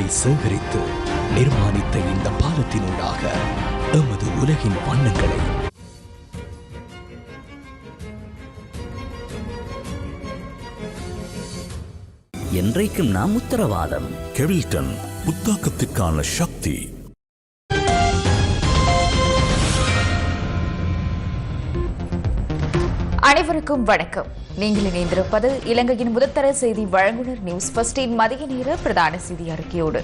மக்களை சேகரித்து நிர்மாணித்த இந்த பாலத்தினூடாக எமது உலகின் வண்ணங்களை என்றைக்கும் நாம் உத்தரவாதம். கெவில்டன் புத்தாக்கத்திற்கான சக்தி அனைவருக்கும் வணக்கம். நீங்கள் இணைந்திருப்பது இலங்கையின் முதற்தர செய்தி வழங்குனர் நியூஸ் பஸ்டின் மதிய நேர பிரதான செய்தி அறிக்கையோடு.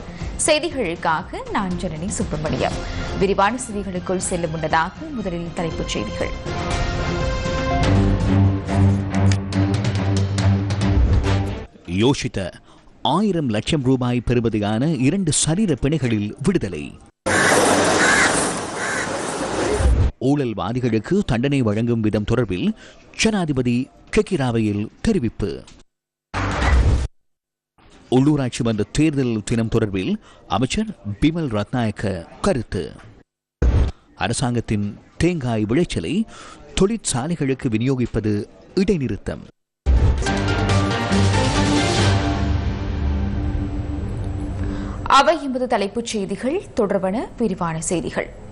செய்திகளுக்காக நான் ஜனனி சுப்பிரமணியம். விரிவான செய்திகளுக்குள் செல்லும் முன்னதாக முதலில் தலைப்புச் செய்திகள். யோசித்த ஆயிரம் லட்சம் ரூபாய் பெறுவதையான இரண்டு சரீர பிணைகளில் விடுதலை. ஊழல்வாதிகளுக்கு தண்டனை வழங்கும் விதம் தொடர்பில் ஜனாதிபதி கெக்கிராவையில் தெரிவிப்பு. உள்ளூராட்சி மன்ற தேர்தல் தினம் தொடர்பில் அமைச்சர் பிமல் ரத்நாயக்க கருத்து. அரசாங்கத்தின் தேங்காய் விளைச்சலை தொழிற்சாலைகளுக்கு விநியோகிப்பது இடைநிறுத்தம். அவை என்பது தலைப்புச் செய்திகள் தொடர்பான விரிவான செய்திகள்.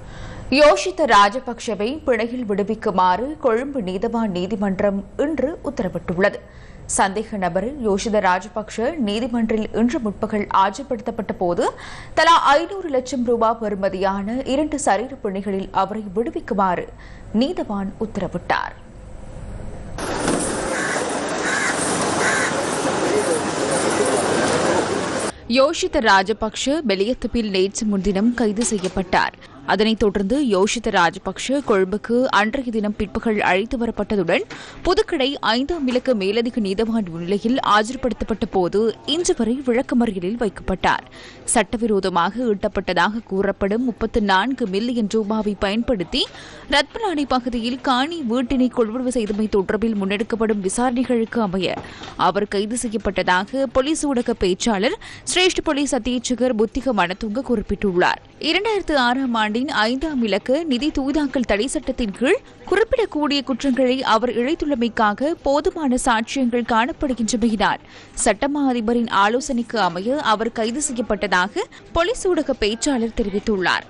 யோஷித்த ராஜபக்ஷவை பிணையில் விடுவிக்குமாறு கொழும்பு நீதவான் நீதிமன்றம் இன்று உத்தரவிட்டுள்ளது. சந்தேக நபர் யோஷித ராஜபக்ஷ நீதிமன்றில் இன்று முற்பகல் ஆஜர்படுத்தப்பட்ட போது தலா ஐநூறு லட்சம் ரூபாய் பெறுமதியான இரண்டு சரீர பிணைகளில் அவரை விடுவிக்குமாறு நீதவான் உத்தரவிட்டார். யோஷித ராஜபக்ஷ பெலியத்துப்பில் நேற்று முன்தினம் கைது செய்யப்பட்டார். அதனைத் தொடர்ந்து யோஷித ராஜபக்ஷ கொழும்புக்கு அன்றைய தினம் பிற்பகல் அழைத்து வரப்பட்டதுடன் புதுக்கடை ஐந்தாம் இலக்க மேலதிக நீதவான் முன்னிலையில் ஆஜர்படுத்தப்பட்ட போது இன்று வரை விளக்கமறியலில் வைக்கப்பட்டார். சட்டவிரோதமாக ஈட்டப்பட்டதாக கூறப்படும் முப்பத்து நான்கு மில்லியன் ரூபாவை பயன்படுத்தி ரத்மலானை பகுதியில் காணி வீட்டினை கொள்வனவு செய்தமை தொடர்பில் முன்னெடுக்கப்படும் விசாரணைகளுக்கு அமைய அவர் கைது செய்யப்பட்டதாக போலீஸ் ஊடக பேச்சாளர் சிரேஷ்ட போலீஸ் அத்தியட்சகர் புத்திக மனத்துங்க குறிப்பிட்டுள்ளார். இரண்டாயிரத்து ஆறாம் ஆண்டின் ஐந்தாம் இலக்கு நிதி தூதாக்கல் தடை சட்டத்தின் கீழ் குறிப்பிடக்கூடிய குற்றங்களை அவர் இழைத்துள்ளமைக்காக போதுமான சாட்சியங்கள் காணப்படுகின்றமையினால் சட்டமா அதிபரின் ஆலோசனைக்கு அமைய அவர் கைது செய்யப்பட்டதாக போலீஸ் ஊடக பேச்சாளர் தெரிவித்துள்ளார்.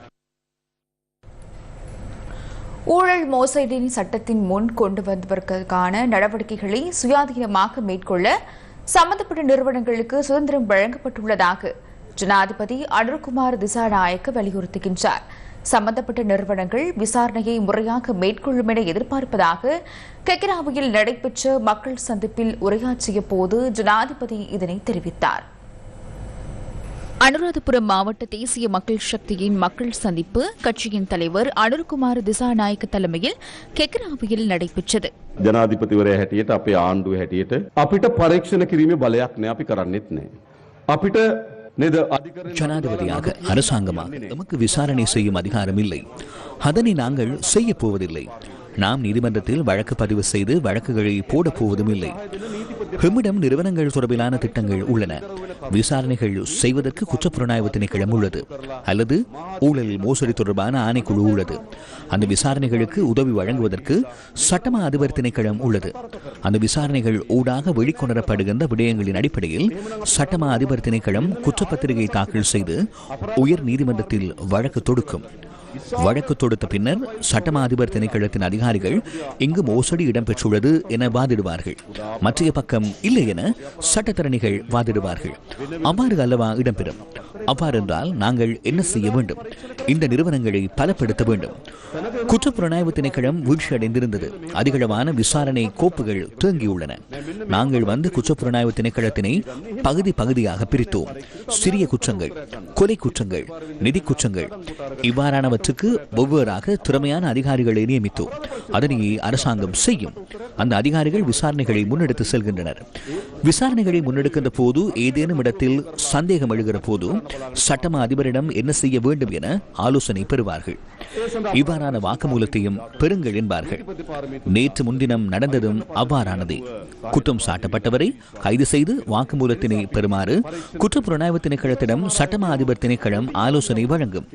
ஊழல் மோசடியின் சட்டத்தின் முன் கொண்டு வந்ததற்கான நடவடிக்கைகளை சுயாதீனமாக மேற்கொள்ள சம்பந்தப்பட்ட நிறுவனங்களுக்கு சுதந்திரம் வழங்கப்பட்டுள்ளதாக ஜனாதிபதி அனுர்குமார் திசாநாயக்க வலியுறுத்துகின்றார் சம்பந்தப்பட்ட நிறுவனங்கள் விசாரணையை முறையாக மேற்கொள்ளும் என எதிர்பார்ப்பதாக கெக்கிராவையில் நடைபெற்ற மக்கள் சந்திப்பில் உரையாற்றிய போது ஜனாதிபதி இதனை தெரிவித்தார் அனுராதபுரம் மாவட்ட தேசிய மக்கள் சக்தியின் மக்கள் சந்திப்பு கட்சியின் தலைவர் அனுர்குமார் திசாநாயக்க தலைமையில் கெக்ராவையில் நடைபெற்றது ජනාධිපතිවරය හැටියට අපේ ආණ්ඩුව හැටියට අපිට පරීක්ෂණ කිරීමේ බලයක් නෑ අපි කරන්නෙත් නෑ. අපිට නේද අධිකරණ ஜனாதிபதியாக அரசாங்கமாக நமக்கு விசாரணை செய்யும் அதிகாரம் இல்லை. அதனை நாங்கள் செய்ய போவதில்லை. நாம் நீதிமன்றத்தில் வழக்கு பதிவு செய்து வழக்குகளை போடப் போவதும் இல்லை. எம்மிடம் நிறுவனங்கள் தொடர்பிலான திட்டங்கள் உள்ளன. விசாரணைகள் செய்வதற்கு குற்றப்புலனாய்வு திணைக்களம் உள்ளது அல்லது ஊழல் மோசடி தொடர்பான ஆணைக்குழு உள்ளது. அந்த விசாரணைகளுக்கு உதவி வழங்குவதற்கு சட்டமா அதிபர் திணைக்களம் உள்ளது. அந்த விசாரணைகள் ஊடாக வெளிக்கொணரப்படுகின்ற விடயங்களின் அடிப்படையில் சட்டமா அதிபர் திணைக்களம் குற்றப்பத்திரிகை தாக்கல் செய்து உயர் நீதிமன்றத்தில் வழக்கு தொடுக்கும். வழக்கு தொடுத்த பின்னர் சட்டமா அதிபர் திணைக்களத்தின் அதிகாரிகள் இங்கு மோசடி இடம்பெற்றுள்ளது என வாதிடுவார்கள். மற்றைய பக்கம் இல்லை என சட்டத்தரணிகள் வாதிடுவார்கள். அவ்வாறு அல்லவா? இடம்பெறும். அவ்வாறென்றால் நாங்கள் என்ன செய்ய வேண்டும்? இந்த நிறுவனங்களை பலப்படுத்த வேண்டும். குற்றப்புலனாய்வு திணைக்களம் வீழ்ச்சியடைந்திருந்தது. அதிகளவான விசாரணை கோப்புகள் தேங்கியுள்ளன. நாங்கள் வந்து குற்றப்புலனாய்வு திணைக்களத்தினை பகுதி பகுதியாக பிரித்தோம். சிறிய குற்றங்கள் கொலை குற்றங்கள் நிதி குற்றங்கள் இவ்வாறானவற்றுக்கு ஒவ்வொருவராக திறமையான அதிகாரிகளை நியமித்தோம். அதனையே அரசாங்கம் செய்யும். அந்த அதிகாரிகள் விசாரணைகளை முன்னெடுத்து செல்கின்றனர். விசாரணைகளை முன்னெடுக்கின்ற போது ஏதேனும் இடத்தில் சந்தேகம் எழுகிற போது சட்டமா அதிபரிடம் என்ன செய்ய வேண்டும் என ஆலோசனை பெறுவார்கள். இவ்வாறான வாக்குமூலத்தையும் பெறுங்கள் என்பார்கள். நேற்று முன்தினம் நடந்ததும் அவ்வாறானதே. குற்றம் சாட்டப்பட்டவரை கைது செய்து வாக்குமூலத்தினை பெறுமாறு குற்றப்புலனாய்வு திணைக்களத்திடம் சட்டமா அதிபர் திணைக்களம் ஆலோசனை வழங்கும்.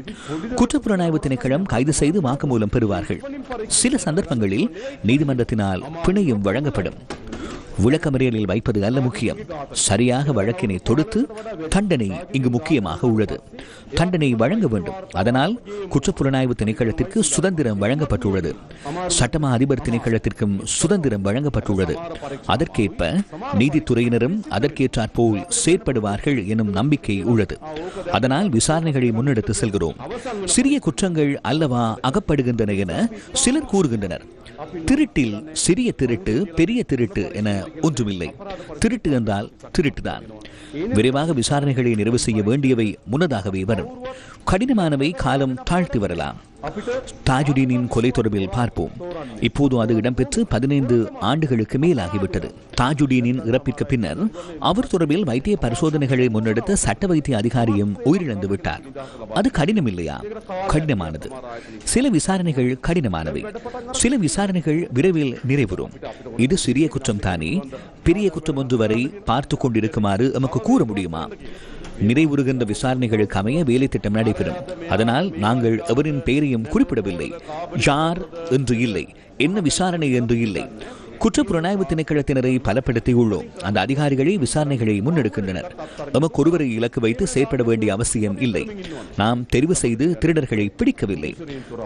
குற்றப்புலனாய்வு திணைக்களம் கைது செய்து வாக்குமூலம் பெறுவார்கள். சில சந்தர்ப்பங்களில் நீதிமன்றத்தினால் பிணையும் வழங்கப்படும். விளக்கமறியலில் வைப்பது அல்ல முக்கியம். சரியாக வழக்கினை தொடுத்து தண்டனை இங்கு முக்கியமாக உள்ளது. தண்டனை வழங்க வேண்டும். அதனால் குற்றப்புலனாய்வு திணைக்களத்திற்கு சுதந்திரம் வழங்கப்பட்டுள்ளது. சட்டமா அதிபர் திணைக்களத்திற்கும் சுதந்திரம் வழங்கப்பட்டுள்ளது. அதற்கேற்ப நீதித்துறையினரும் அதற்கேற்றாற்போல் செயற்படுவார்கள் எனும் நம்பிக்கை உள்ளது. அதனால் விசாரணைகளை முன்னெடுத்து செல்கிறோம். சிறிய குற்றங்கள் அல்லவா அகப்படுகின்றன என சிலர் கூறுகின்றனர். திருட்டில் சிறிய திருட்டு பெரிய திருட்டு என ஒன்றுமில்லை. திருட்டு என்றால் திருட்டுதான். விரைவாக விசாரணைகளை நிறைவு செய்ய வேண்டியவை முன்னதாகவே வரும். கடினமானவை காலம் தாழ்த்தி வரலாம். தாஜுடீனின் கொலை தொடர்பில் பார்ப்போம். இப்போது அது இடம்பெற்று பதினைந்து ஆண்டுகளுக்கு மேலாகிவிட்டது. தாஜுடீனின் இறப்பிற்கு பின்னர் அவர் தொடர்பில் வைத்திய பரிசோதனைகளை முன்னெடுத்த சட்ட வைத்திய அதிகாரியும் உயிரிழந்து விட்டார். அது கடினம் இல்லையா கடினமானது. சில விசாரணைகள் கடினமானவை. சில விசாரணைகள் விரைவில் நிறைவுறும். இது சிறிய குற்றம் தானே. பெரிய குற்றம் ஒன்று வரை பார்த்து கொண்டிருக்குமாறு நமக்கு கூற முடியுமா? நிறைவுறுகின்ற விசாரணைகளுக்கு அமைய வேலை திட்டம் நடைபெறும். அதனால் நாங்கள் எவரின் பெயரையும் குறிப்பிடவில்லை. யார் என்று இல்லை. என்ன விசாரணை என்று இல்லை. குற்றப்புலனாய்வு திணைக்களத்தினரை பலப்படுத்தியுள்ளோம் அந்த அதிகாரிகளே விசாரணைகளை முன்னெடுக்கின்றனர். நமக்கு ஒருவரை இலக்கு வைத்து செயற்பட வேண்டிய அவசியம் இல்லை. நாம் தெரிவு செய்து திருடர்களை பிடிக்கவில்லை.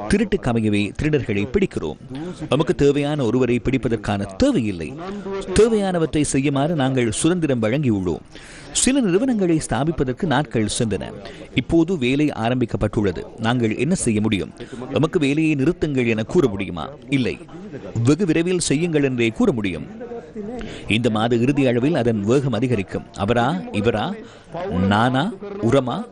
திருட்டுக்கு அமையவே திருடர்களை பிடிக்கிறோம். நமக்கு தேவையான ஒருவரை பிடிப்பதற்கான தேவையில்லை. தேவையானவற்றை செய்யுமாறு நாங்கள் சுதந்திரம் வழங்கியுள்ளோம். சில நிறுவனங்களை ஸ்தாபிப்பதற்கு நாட்கள் சென்றன. இப்போது வேலை ஆரம்பிக்கப்பட்டுள்ளது. நாங்கள் என்ன செய்ய முடியும்? நமக்கு வேலையை நிறுத்துங்கள் என கூற முடியுமா? இல்லை. வெகு விரைவில் செய்யுங்கள் என்றே கூற முடியும். இந்த மாத இறுதி அளவில் அதன் வேகம் அதிகரிக்கும். அவரா? இவரா? நானா? உரமா?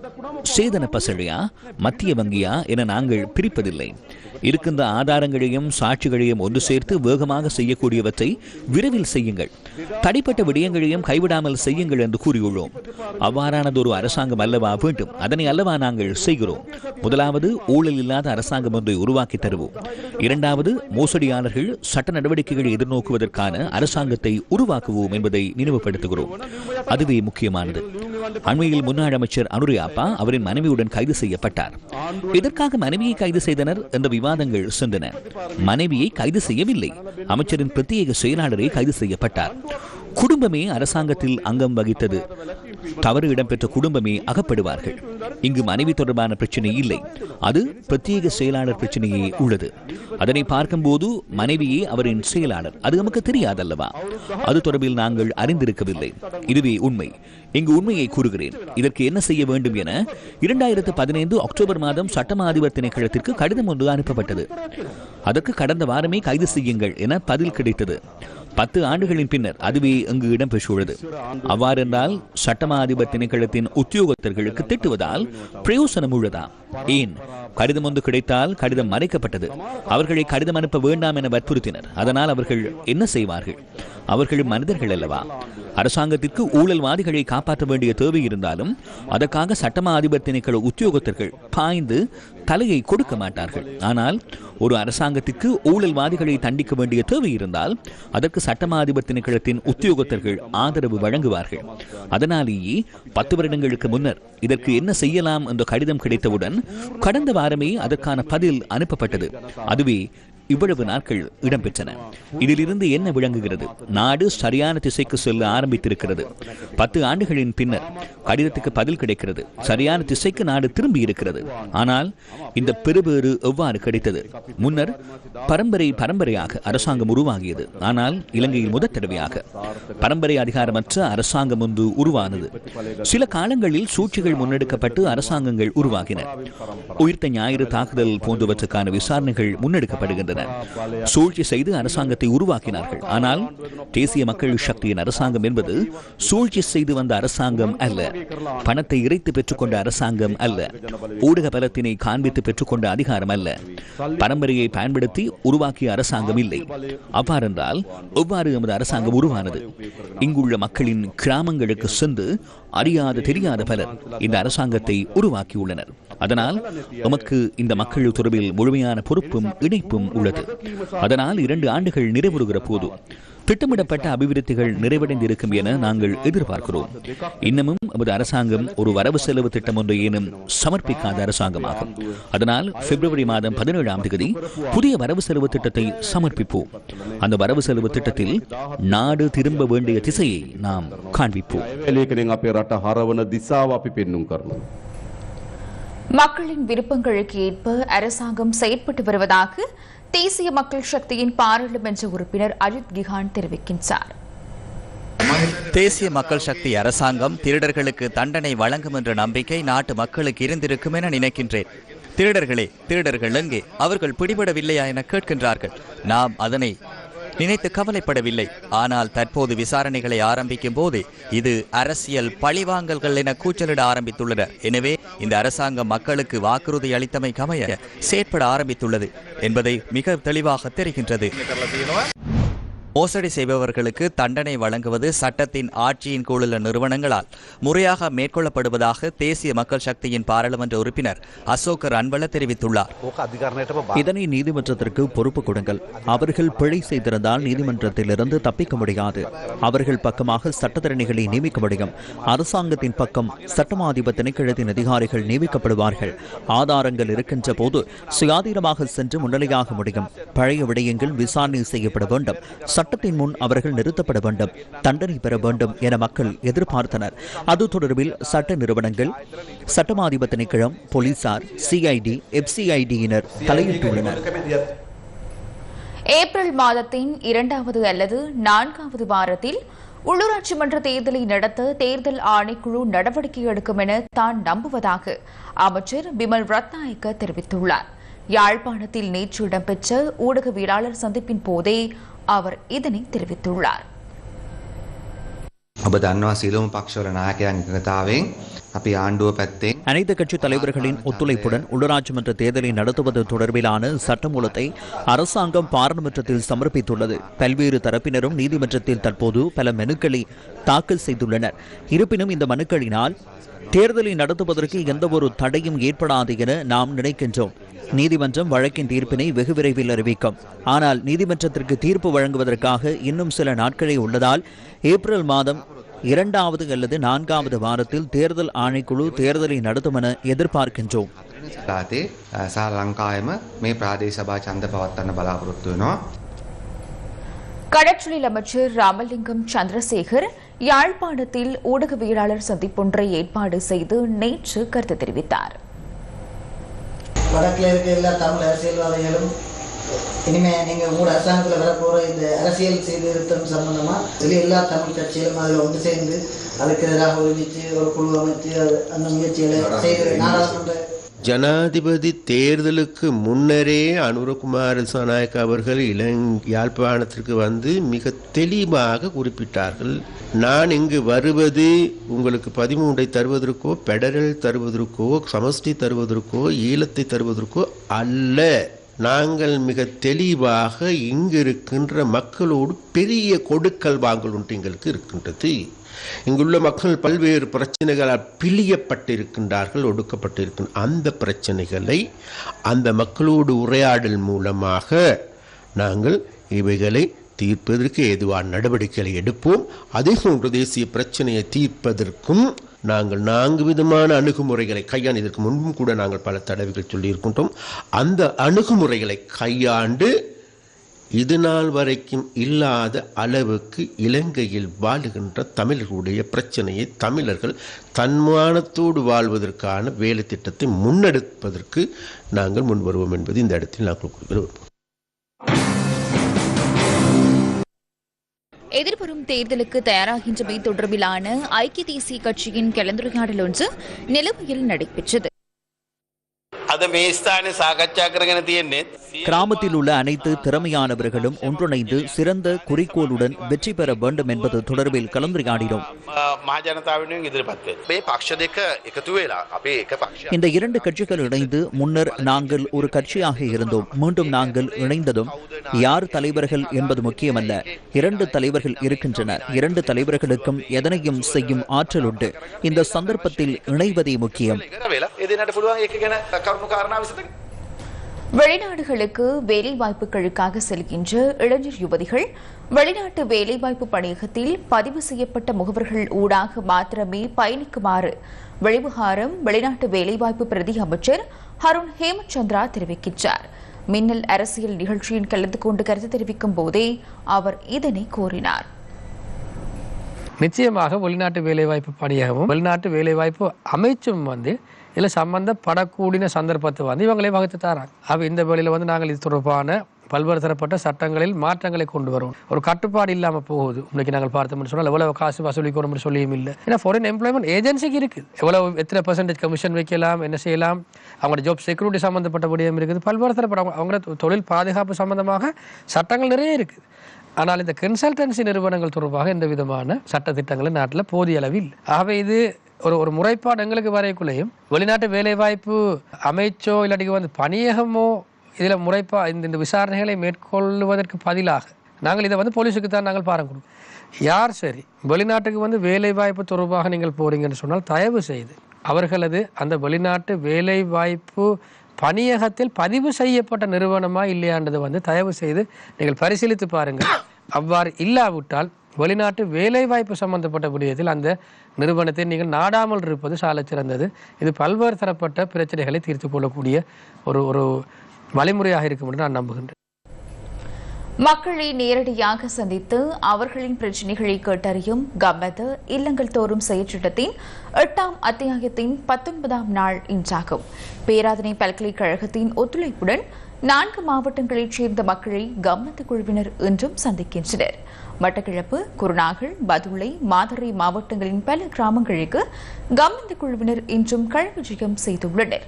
சேதன பசழியா? மத்திய வங்கியா? என நாங்கள் பிரிப்பதில்லை. இருக்கின்ற ஆதாரங்களையும் சாட்சிகளையும் ஒன்று சேர்த்து வேகமாக செய்யக்கூடியவற்றை விரைவில் செய்யுங்கள். தடைப்பட்ட விடயங்களையும் கைவிடாமல் செய்யுங்கள் என்று கூறியுள்ளோம். அவ்வாறானதொரு அரசாங்கம் அல்லவா வேண்டும். அதனை அல்லவா நாங்கள் செய்கிறோம். முதலாவது ஊழல் இல்லாத அரசாங்கம் ஒன்றை உருவாக்கி தருவோம். இரண்டாவது மோசடியாளர்கள் சட்ட நடவடிக்கைகளை எதிர்நோக்குவதற்கான அரசாங்கத்தை உருவாக்குவோம் என்பதை நினைவுபடுத்துகிறோம். அதுவே முக்கியமானது. அண்மையில் முன்னாள் அமைச்சர் அனுரியாப்பா அவரின் மனைவியுடன் கைது செய்யப்பட்டார். எதற்காக மனைவியை கைது செய்தனர் என்ற விவாதங்கள் சென்றன. மனைவியை கைது செய்யவில்லை. அமைச்சரின் பிரத்யேக செயலாளரே கைது செய்யப்பட்டார். குடும்பமே அரசாங்கத்தில் அங்கம் வகித்தது. தவறு இடம்பெற்ற குடும்பமே அகப்படுவார்கள். இங்கு மனைவி தொடர்பான பிரச்சனை இல்லை. அது பிரத்யேக செயலாளர் பிரச்சனையே உள்ளது. அதனை பார்க்கும்போது மனைவியே அவரின் செயலாளர். அது நமக்கு தெரியாதல்லவா? அது தொடர்பில் நாங்கள் அறிந்திருக்கவில்லை. இதுவே உண்மை. இங்கு உண்மையை கூறுகிறேன். இதற்கு என்ன செய்ய வேண்டும் என இரண்டாயிரத்து பதினைந்து அக்டோபர் மாதம் சட்டமா அதிபர் திணைக்களத்திற்கு கடிதம் ஒன்று அனுப்பப்பட்டது. அதற்கு கடந்த வாரமே கைது செய்யுங்கள் என பதில் கிடைத்தது. பத்து ஆண்டுகளின் பின்னர் அதுவே அங்கு இடம்பெற்றுள்ளது. அவ்வாறென்றால் சட்டமா அதிபர் திணைக்களத்தின் உத்தியோகத்தர்களுக்கு திட்டுவதால் பிரயோசனம் உள்ளதா ஏன்? கடிதம் ஒன்று கிடைத்தால் கடிதம் மறைக்கப்பட்டது. அவர்களை கடிதம் அனுப்ப வேண்டாம் என வற்புறுத்தினர். அதனால் அவர்கள் என்ன செய்வார்கள்? அவர்கள் மனிதர்கள் அல்லவா? அரசாங்கத்திற்கு ஊழல்வாதிகளை காப்பாற்ற வேண்டிய தேவை இருந்தாலும் அதற்காக சட்டமா அதிபர் திணைக்கள உத்தியோகத்தர்கள் பாய்ந்து தலையை கொடுக்க மாட்டார்கள். ஆனால் ஒரு அரசாங்கத்திற்கு ஊழல்வாதிகளை தண்டிக்க வேண்டிய தேவை இருந்தால் அதற்கு சட்டமா அதிபர் திணைக்களத்தின் உத்தியோகத்தர்கள் ஆதரவு வழங்குவார்கள். அதனாலேயே பத்து வருடங்களுக்கு முன்னர் இதற்கு என்ன செய்யலாம் என்ற கடிதம் கிடைத்தவுடன் கடந்த வாரமே அதற்கான பதில் அனுப்பப்பட்டது. அதுவே இவ்வளவு நாட்கள் இடம்பெற்றன. இதிலிருந்து என்ன விளங்குகிறது? நாடு சரியான திசைக்கு செல்ல ஆரம்பித்திருக்கிறது. பத்து ஆண்டுகளின் பின்னர் கடிதத்துக்கு பதில் கிடைக்கிறது. சரியான திசைக்கு நாடு திரும்பி இருக்கிறது. ஆனால் இந்த பெருபேறு எவ்வாறு கிடைத்தது? முன்னர் பரம்பரை பரம்பரையாக அரசாங்கம் உருவாகியது. ஆனால் இலங்கையில் முதற் தடவையாக பரம்பரை அதிகாரமற்ற அரசாங்கம் ஒன்று உருவானது. சில காலங்களில் சூழ்ச்சிகள் முன்னெடுக்கப்பட்டு அரசாங்கங்கள் உருவாகின. உயிர்த்த ஞாயிறு தாக்குதல் போன்றவற்றுக்கான விசாரணைகள் முன்னெடுக்கப்படுகின்றன. கொண்டனர் சூழ்ச்சி செய்து அரசாங்கத்தை உருவாக்கினார்கள். ஆனால் தேசிய மக்கள் சக்தியின் அரசாங்கம் என்பது சூழ்ச்சி செய்து வந்த அரசாங்கம் அல்ல. பணத்தை இறைத்து பெற்றுக்கொண்ட அரசாங்கம் அல்ல. ஊடக பலத்தினை காண்பித்து பெற்றுக்கொண்ட அதிகாரம் அல்ல. பரம்பரையை பயன்படுத்தி உருவாக்கிய அரசாங்கம் இல்லை. அவ்வாறென்றால் எவ்வாறு எமது அரசாங்கம் உருவானது? இங்குள்ள மக்களின் கிராமங்களுக்கு சென்று அறியாத தெரியாத பலர் இந்த அரசாங்கத்தை உருவாக்கியுள்ளனர். அதனால் நமக்கு இந்த மக்கள் தொடர்பில் முழுமையான பொறுப்பும் இணைப்பும் உள்ளது. அதனால் இரண்டு ஆண்டுகள் நிறைவுறுகிற போது திட்டமிடப்பட்ட அபிவிருத்திகள் நிறைவடைந்திருக்கும் என நாங்கள் எதிர்பார்க்கிறோம். இன்னமும் எமது அரசாங்கம் ஒரு வரவு செலவு திட்டம் ஒன்று சமர்ப்பிக்காத அரசாங்கமாகும். அதனால் பிப்ரவரி மாதம் பதினேழாம் தேதி புதிய வரவு செலவு திட்டத்தை சமர்ப்பிப்போம். அந்த வரவு செலவு திட்டத்தில் நாடு திரும்ப வேண்டிய திசையை நாம் காண்பிப்போம். மக்களின் விருப்பங்களுக்கு ஏற்ப அரசாங்கம் செயற்பட்டு வருவதாக தேசிய மக்கள் சக்தியின் பாராளுமன்ற உறுப்பினர் அஜித் கிஹான் தெரிவிக்கின்றார். தேசிய மக்கள் சக்தி அரசாங்கம் திருடர்களுக்கு தண்டனை வழங்கும் என்ற நம்பிக்கை நாட்டு மக்களுக்கு இருந்திருக்கும் என நினைக்கின்றேன். திருடர்களே திருடர்கள் எங்கே? அவர்கள் பிடிபடவில்லையா என கேட்கின்றார்கள். நாம் அதனை நினைத்து கவலைப்படவில்லை. ஆனால் தற்போது விசாரணைகளை ஆரம்பிக்கும் போது இது அரசியல் பழிவாங்கல்கள் என கூச்சலிட ஆரம்பித்துள்ளனர் எனவே இந்த அரசாங்கம் மக்களுக்கு வாக்குறுதி அளித்தமை கமைய செயற்பட ஆரம்பித்துள்ளது என்பதை மிக தெளிவாக தெரிகின்றது. மோசடி செய்பவர்களுக்கு தண்டனை வழங்குவது சட்டத்தின் ஆட்சியின் கீழ் உள்ள நிறுவனங்களால் முறையாக மேற்கொள்ளப்படுவதாக தேசிய மக்கள் சக்தியின் பாராளுமன்ற உறுப்பினர் அசோக் ரன்வல தெரிவித்துள்ளார். இதனை நீதிமன்றத்திற்கு பொறுப்பு கொடுங்கள். அவர்கள் பிழை செய்திருந்தால் நீதிமன்றத்திலிருந்து தப்பிக்க முடியாது. அவர்கள் பக்கமாக சட்டத்தரணிகளை நியமிக்க முடியும். அரசாங்கத்தின் பக்கம் சட்டமாதிப திணைக்களத்தின் அதிகாரிகள் நியமிக்கப்படுவார்கள். ஆதாரங்கள் இருக்கின்ற போது சுயாதீனமாக சென்று முன்னிலையாக முடியும். பழைய விடயங்கள் விசாரணை செய்யப்பட வேண்டும். சட்டத்தின் முன் அவர்கள் நிறுத்தப்பட வேண்டும் தண்டனை பெற வேண்டும் என மக்கள் எதிர்பார்த்தனர். அது தொடர்பில் சட்ட நிறுவனங்கள் சட்டமாதிப திணைக்களம் போலீசார் சிஐடி எஃப்சிஐடியினர் தலையிட்டுள்ளனர். ஏப்ரல் மாதத்தின் இரண்டாவது அல்லது நான்காவது வாரத்தில் உள்ளூராட்சி மன்ற தேர்தலை நடத்த தேர்தல் ஆணைக்குழு நடவடிக்கை எடுக்கும் என தான் நம்புவதாக அமைச்சர் பிமல் ரத்நாயக்க தெரிவித்துள்ளார். யாழ்ப்பாணத்தில் நேற்று இடம்பெற்ற ஊடகவியலாளர் சந்திப்பின் போதே அவர் இதனை தெரிவித்துள்ளார் ඔබ දන්නවා සියලුම පක්ෂවල නායකයන් එකඟතාවෙන් අපි ආණ්ඩුව පැත්තෙන් அனைத்து கட்சி தலைவர்களின் ஒத்துழைப்புடன் உள்ளூராட்சி மன்ற தேர்தலை நடத்துவது தொடர்பிலான சட்டமூலத்தை அரசாங்கம் பாராளுமன்றத்தில் சமர்ப்பித்துள்ளது பல்வேறு தரப்பினரும் நீதிமன்றத்தில் தற்போது பல மனுக்களை தாக்கல் செய்துள்ளனர் இருப்பினும் இந்த மனுக்களினால் தேர்தலை நடத்துவதற்கு எந்தவொரு தடையும் ஏற்படாது என நாம் நினைக்கின்றோம் நீதிமன்றம் வழக்கின் தீர்ப்பினை வெகு விரைவில் அறிவிக்கும் ஆனால் நீதிமன்றத்திற்கு தீர்ப்பு வழங்குவதற்காக இன்னும் சில நாட்களே உள்ளதால் ஏப்ரல் மாதம் இரண்டாவது அல்லது நான்காவது வாரத்தில் தேர்தல் ஆணைக்குழு தேர்தலை நடத்தும் என எதிர்பார்க்கின்றோம் සලාතේ සහ ලංකායම මේ ප්‍රාදේශ සභා ඡන්ද පවත්වන්න බලාපොරොත්තු වෙනවා. கடற்றொழில் அமைச்சர் ராமலிங்கம் சந்திரசேகர் யாழ்ப்பாணத்தில் ஊடகவியலாளர் சந்திப்பொன்றை ஏற்பாடு செய்து நேற்று கருத்து தெரிவித்தார் வடக்கில் இருக்க எல்லா தமிழ் அரசியல்வாதிகளும் இனிமே நீங்க உங்களோட அரசாங்கத்தில் வரப்போற இந்த அரசியல் சீர்திருத்தம் சம்பந்தமா எல்லா தமிழ் கட்சிகளும் அதில் ஒன்று சேர்ந்து அதுக்கு எதிராக ஒருமிச்சு ஒரு குழு அமைச்சு அது- அந்த முயற்சிகளை செய்து நாடாளுமன்ற ஜனாதிபதி தேர்தலுக்கு முன்னரே அனுரகுமார் திசாநாயக்க அவர்கள் இளங் யாழ்ப்பாணத்திற்கு வந்து மிக தெளிவாக குறிப்பிட்டார்கள். நான் இங்கு வருவது உங்களுக்கு பதிமூன்றை தருவதற்கோ பெடரல் தருவதற்கோ சமஷ்டி தருவதற்கோ ஈழத்தை தருவதற்கோ அல்ல. நாங்கள் மிக தெளிவாக இங்கு இருக்கின்ற மக்களோடு பெரிய கொடுக்கல் வாங்கல் ஒன்று எங்களுக்கு இருக்கின்றது. இங்குள்ள மக்கள் பல்வேறு பிரச்சனைகளால் பிழியப்பட்டிருக்கின்றார்கள் ஒடுக்கப்பட்டிருக்கின்ற அந்த பிரச்சனைகளை அந்த மக்களோடு உரையாடல் மூலமாக நாங்கள் இவைகளை தீர்ப்பதற்கு ஏதுவான நடவடிக்கைகளை எடுப்போம். அதே போன்று தேசிய பிரச்சனையை தீர்ப்பதற்கும் நாங்கள் நான்கு விதமான அணுகுமுறைகளை கையாண்டு இதற்கு முன்பும் கூட நாங்கள் பல தடவைகள் சொல்லியிருக்கின்றோம். அந்த அணுகுமுறைகளை கையாண்டு இது நாள் வரைக்கும் இல்லாத அளவுக்கு இலங்கையில் வாழுகின்ற தமிழர்களுடைய பிரச்சனையை தமிழர்கள் தன்மானத்தோடு வாழ்வதற்கான வேலை திட்டத்தை முன்னெடுப்பதற்கு நாங்கள் முன் வருவோம் என்பது இந்த இடத்தில் நாங்கள் குறிப்பிட எதிர்வரும் தேர்தலுக்கு தயாராகின்றமை தொடர்பிலான ஐக்கிய தேசிய கட்சியின் கலந்துரையாடல் ஒன்று நிலுவையில் நடைபெற்றது. අද මේ ස්ථානයේ සාකච්ඡා කරගෙන තියෙන්නේ கிராமத்தில் உள்ள அனைத்து திறமையானவர்களும் ஒன்றிணைந்து சிறந்த குறிக்கோளுடன் வெற்றி பெற வேண்டும் என்பது தொடர்பில் கலந்துரையாடினோம் මහජනතාව වෙනුවෙන් ඉදිරිපත් වෙන්නේ. මේ පක්ෂ දෙක එකතු වෙලා අපේ එක පක්ෂ இந்த இரண்டு கட்சிகள் இணைந்து முன்னர் நாங்கள் ஒரு கட்சியாக இருந்தோம் மீண்டும் நாங்கள் இணைந்ததும் யார் தலைவர்கள் என்பது முக்கியமல்ல இரண்டு தலைவர்கள் இருக்கின்றனர் இரண்டு தலைவர்களுக்கும் எதனையும் செய்யும் ஆற்றல் உண்டு இந்த சந்தர்ப்பத்தில் இணைவதே முக்கியம் காரண ஆവശ്யத்துக்கு வெளிநாடுகளுக்கு வேலைவாய்ப்புகளுக்காக செல்கின்ற இளைஞர் யுவதிகள் வெளிநாட்டு வேலைவாய்ப்பு பணியகத்தில் பதிவு செய்யப்பட்ட முகவர்கள் ஊடாக மாத்திரமே பயணிக்குமாறு வெளிவிகாரம் வெளிநாட்டு வேலைவாய்ப்பு பிரதி அமைச்சர் ஹருண் ஹேமந்த் தெரிவிக்கின்றார். மின்னல் அரசியல் நிகழ்ச்சியில் கலந்து கொண்டு கருத்து தெரிவிக்கும் போதே அவர் இதனை கூறினார். நிச்சயமாக வெளிநாட்டு வேலைவாய்ப்பு பணியகமும் வெளிநாட்டு வேலைவாய்ப்பு அமைச்சும் வந்து இதில் சம்பந்தப்படக்கூடிய சந்தர்ப்பத்தை வந்து இவங்களே வகுத்து தராங்க. அப்போ இந்த வழியில் வந்து நாங்கள் இது தொடர்பான பல்வேறு தரப்பட்ட சட்டங்களில் மாற்றங்களை கொண்டு வருவோம் ஒரு கட்டுப்பாடு இல்லாமல் போகுது. இன்னைக்கு நாங்கள் பார்த்தோம்னு சொன்னால் எவ்வளவு காசு வசூலிக்கணும்னு சொல்லியும் இல்லை. ஏன்னா ஃபாரின் எம்ப்ளாய்மெண்ட் ஏஜென்சிக்கு இருக்குது எவ்வளவு எத்தனை பர்சன்டேஜ் கமிஷன் வைக்கலாம் என்ன செய்யலாம் அவங்களோட ஜாப் செக்யூரிட்டி சம்மந்தப்பட்ட விடயம் இருக்குது. பல்வேறு தரப்பட்ட அவங்க அவங்களோட தொழில் பாதுகாப்பு சம்பந்தமாக சட்டங்கள் நிறைய இருக்குது ஆனால் இந்த கன்சல்டன்சி நிறுவனங்கள் தொடர்பாக எந்த விதமான சட்ட திட்டங்களும் நாட்டில் போதிய அளவில் ஆகவே இது ஒரு ஒரு முறைப்பாடு எங்களுக்கு வரைக்குள்ளேயும் வெளிநாட்டு வேலைவாய்ப்பு அமைச்சோ இல்லாட்டி வந்து பணியகமோ இதில் முறைப்பா இந்த இந்த விசாரணைகளை மேற்கொள்வதற்கு பதிலாக நாங்கள் இதை வந்து போலீஸுக்கு தான் நாங்கள் பாரம் கொடுக்கோம் யார் சரி? வெளிநாட்டுக்கு வந்து வேலைவாய்ப்பு தொடர்பாக நீங்கள் போகிறீங்கன்னு சொன்னால் தயவு செய்து அவர்களது அந்த வெளிநாட்டு வேலைவாய்ப்பு பணியகத்தில் பதிவு செய்யப்பட்ட நிறுவனமா இல்லையான்றது வந்து தயவு செய்து நீங்கள் பரிசீலித்து பாருங்கள். அவ்வாறு இல்லாவிட்டால் வெளிநாட்டு வேலைவாய்ப்பு சம்பந்தப்பட்ட விடயத்தில் அந்த நிறுவனத்தை நீங்கள் நாடாமல் இருப்பது சாலச் சிறந்தது. இது பல்வேறு தரப்பட்ட பிரச்சனைகளை தீர்த்து கொள்ளக்கூடிய ஒரு ஒரு வழிமுறையாக இருக்கும் என்று நான் நம்புகின்றேன். மக்களை நேரடியாக சந்தித்து அவர்களின் பிரச்சினைகளை கேட்டறியும் கம்மத இல்லங்கள் தோறும் செயற்றிட்டத்தின் எட்டாம் அத்தியாயத்தின் பத்தொன்பதாம் நாள் இன்றாகும். பேராதனை பல்கலைக்கழகத்தின் ஒத்துழைப்புடன் நான்கு மாவட்டங்களைச் சேர்ந்த மக்களை கம்மத்து குழுவினர் இன்றும் சந்திக்கின்றனர். மட்டக்கிழப்பு குருநாகல் பதுளை மாதரை மாவட்டங்களின் பல கிராமங்களுக்கு கம்மத்து குழுவினர் இன்றும் களவிஜயம் செய்துள்ளனர்.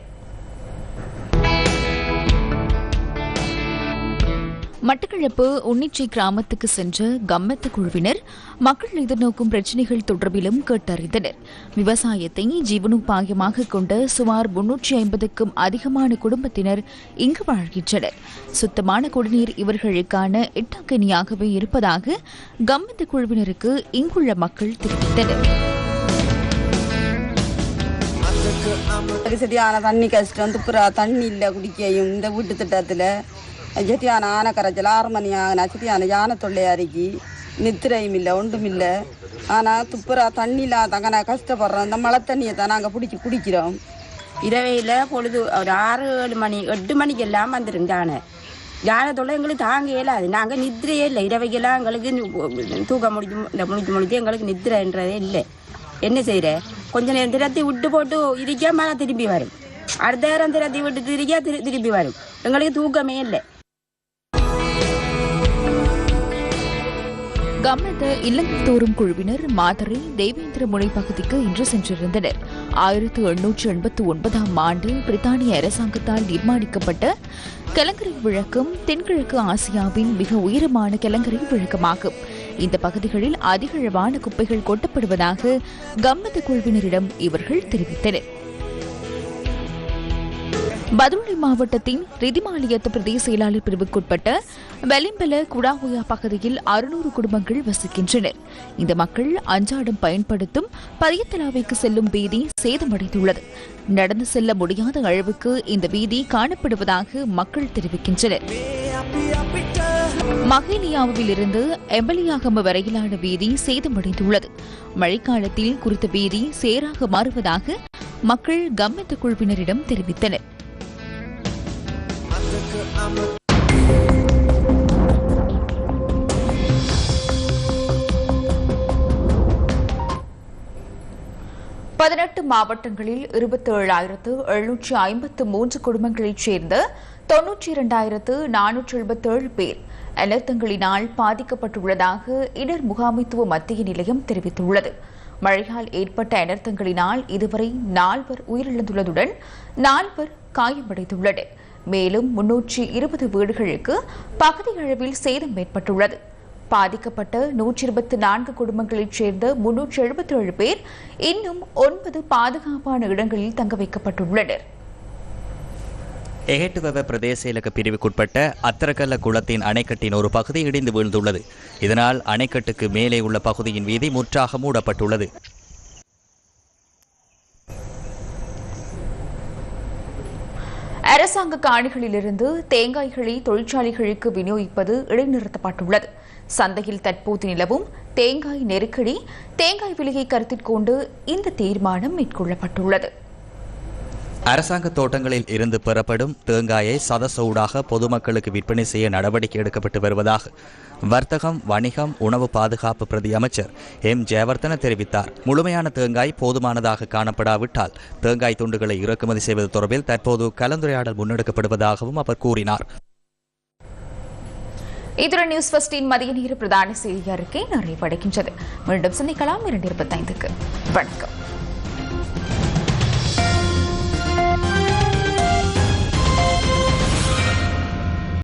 மட்டக்களப்பு உன்னிச்சை கிராமத்துக்கு சென்ற கம்மத்து குழுவினர் மக்கள் எதிர்நோக்கும் பிரச்சினைகள் தொடர்பிலும் கேட்டறிந்தனர். விவசாயத்தை ஜீவனோபாயமாக கொண்ட சுமார் முன்னூற்றி ஐம்பதுக்கும் அதிகமான குடும்பத்தினர் இங்கு வாழ்கின்றனர். சுத்தமான குடிநீர் இவர்களுக்கான இட்டாக்கணியாகவே இருப்பதாக கம்மத்து குழுவினருக்கு இங்குள்ள மக்கள் தெரிவித்தனர். சரியான தண்ணி கஷ்டம் துப்புரா தண்ணி இல்லை குடிக்கையும் இந்த வீட்டு திட்டத்தில் செட்டியான ஆனக்கரைச்சல் ஆறு மணி ஆகின அச்சத்தியான யானை தொல்லை அருகி நித்திரையும் இல்லை ஒன்றும் இல்லை ஆனால் துப்புரா தண்ணி இல்லாத நான் கஷ்டப்படுறோம். இந்த மழை தண்ணியை தான் நாங்கள் பிடிச்சி குடிக்கிறோம். இரவையில் பொழுது ஒரு ஆறு ஏழு மணி எட்டு மணிக்கு எல்லாம் வந்துடும் யானை யானை தொல்லை எங்களுக்கு தாங்க இயலாது. நாங்கள் நித்திரையே இல்லை. இரவைக்கெல்லாம் எங்களுக்கு தூக்க முடிஞ்சு இந்த முடிஞ்சு முடிஞ்சு எங்களுக்கு நித்திரைன்றதே இல்லை. என்ன செய்கிற கொஞ்ச நேரம் திரத்தி விட்டு போட்டு இருக்க மழை திரும்பி வரும். அடுத்த நேரம் திரத்தி விட்டு திரிக்க திரு திரும்பி வரும். எங்களுக்கு தூக்கமே இல்லை. கம்மத இல்லங்கள் தோறும் குழுவினர் மாதரை தேவேந்திர முனை பகுதிக்கு இன்று சென்றிருந்தனர். ஆயிரத்து எண்ணூற்று எண்பத்தி ஒன்பதாம் ஆண்டில் பிரித்தானிய அரசாங்கத்தால் நிர்மாணிக்கப்பட்ட கலங்கரை விளக்கம் தென்கிழக்கு ஆசியாவின் மிக உயரமான கலங்கரை விளக்கமாகும். இந்த பகுதிகளில் அதிகளவான குப்பைகள் கொட்டப்படுவதாக கம்மத குழுவினரிடம் இவர்கள் தெரிவித்தனர். பதுளை மாவட்டத்தின் ரிதிமாலியத்து பிரதேச செயலாளர் பிரிவுக்குட்பட்ட வெலிம்பல குடாகுயா பகுதியில் அறுநூறு குடும்பங்கள் வசிக்கின்றனர். இந்த மக்கள் அன்றாடம் பயன்படுத்தும் பதியத்தலாவைக்கு செல்லும் வீதி சேதமடைந்துள்ளது. நடந்து செல்ல முடியாத அளவுக்கு இந்த வீதி காணப்படுவதாக மக்கள் தெரிவிக்கின்றனர். மகேலியாவில் இருந்து எம்பலியாகம வரையிலான வீதி சேதமடைந்துள்ளது. மழைக்காலத்தில் குறித்த வீதி சேராக மாறுவதாக மக்கள் கம்மித்த குழுவினரிடம் தெரிவித்தனர். பதினெட்டு மாவட்டங்களில் இருபத்தேழாயிரத்து எழுநூற்றி ஐம்பத்து மூன்று குடும்பங்களைச் சேர்ந்த தொன்னூற்றி இரண்டாயிரத்து நானூற்று எழுபத்தேழு பேர் அனர்த்தங்களினால் பாதிக்கப்பட்டுள்ளதாக இடர் முகாமைத்துவ மத்திய நிலையம் தெரிவித்துள்ளது. மழையால் ஏற்பட்ட அனர்த்தங்களினால் இதுவரை நால்வர் உயிரிழந்துள்ளதுடன் நால்வர் காயமடைந்துள்ளனர். மேலும் முன்னூற்றி இருபது வீடுகளுக்கு பகுதி அளவில் சேதம் ஏற்பட்டுள்ளது. பாதிக்கப்பட்ட நூற்றி இருபத்தி நான்கு குடும்பங்களைச் சேர்ந்த முன்னூற்றி எழுபத்தி ஏழு பேர் இன்னும் ஒன்பது பாதுகாப்பான இடங்களில் தங்க வைக்கப்பட்டுள்ளனர். எகட்டுவெவ பிரதேச இலக்க பிரிவுக்குட்பட்ட அத்தரக்கல்ல குளத்தின் அணைக்கட்டின் ஒரு பகுதி இடிந்து வீழ்ந்துள்ளது. இதனால் அணைக்கட்டுக்கு மேலே உள்ள பகுதியின் வீதி முற்றாக மூடப்பட்டுள்ளது. அரசாங்க காணிகளிலிருந்து தேங்காய்களை தொழிற்சாலைகளுக்கு விநியோகிப்பது இடைநிறுத்தப்பட்டுள்ளது. சந்தையில் தற்போது நிலவும் தேங்காய் நெருக்கடி தேங்காய் விலையை கருத்தில் கொண்டு இந்த தீர்மானம் மேற்கொள்ளப்பட்டுள்ளது. அரசாங்க தோட்டங்களில் இருந்து பெறப்படும் தேங்காயை சதசூடாக பொதுமக்களுக்கு விற்பனை செய்ய நடவடிக்கை எடுக்கப்பட்டு வருவதாக வர்த்தகம் வணிகம் உணவு பாதுகாப்பு பிரதி அமைச்சர் எம். ஜெயவர்தன தெரிவித்தார். முழுமையான தேங்காய் போதுமானதாக காணப்படாவிட்டால் தேங்காய் துண்டுகளை இறக்குமதி செய்வது தொடர்பில் தற்போது கலந்துரையாடல் முன்னெடுக்கப்படுவதாகவும் அவர் கூறினார். இதுடன் நியூஸ் ஃபர்ஸ்டின் மதிய நேர பிரதான செய்தி அறிக்கை நிறைவடைகின்றது. மீண்டும் சந்திக்கலாம் இரண்டு இருபத்தைந்துக்கு. வணக்கம்.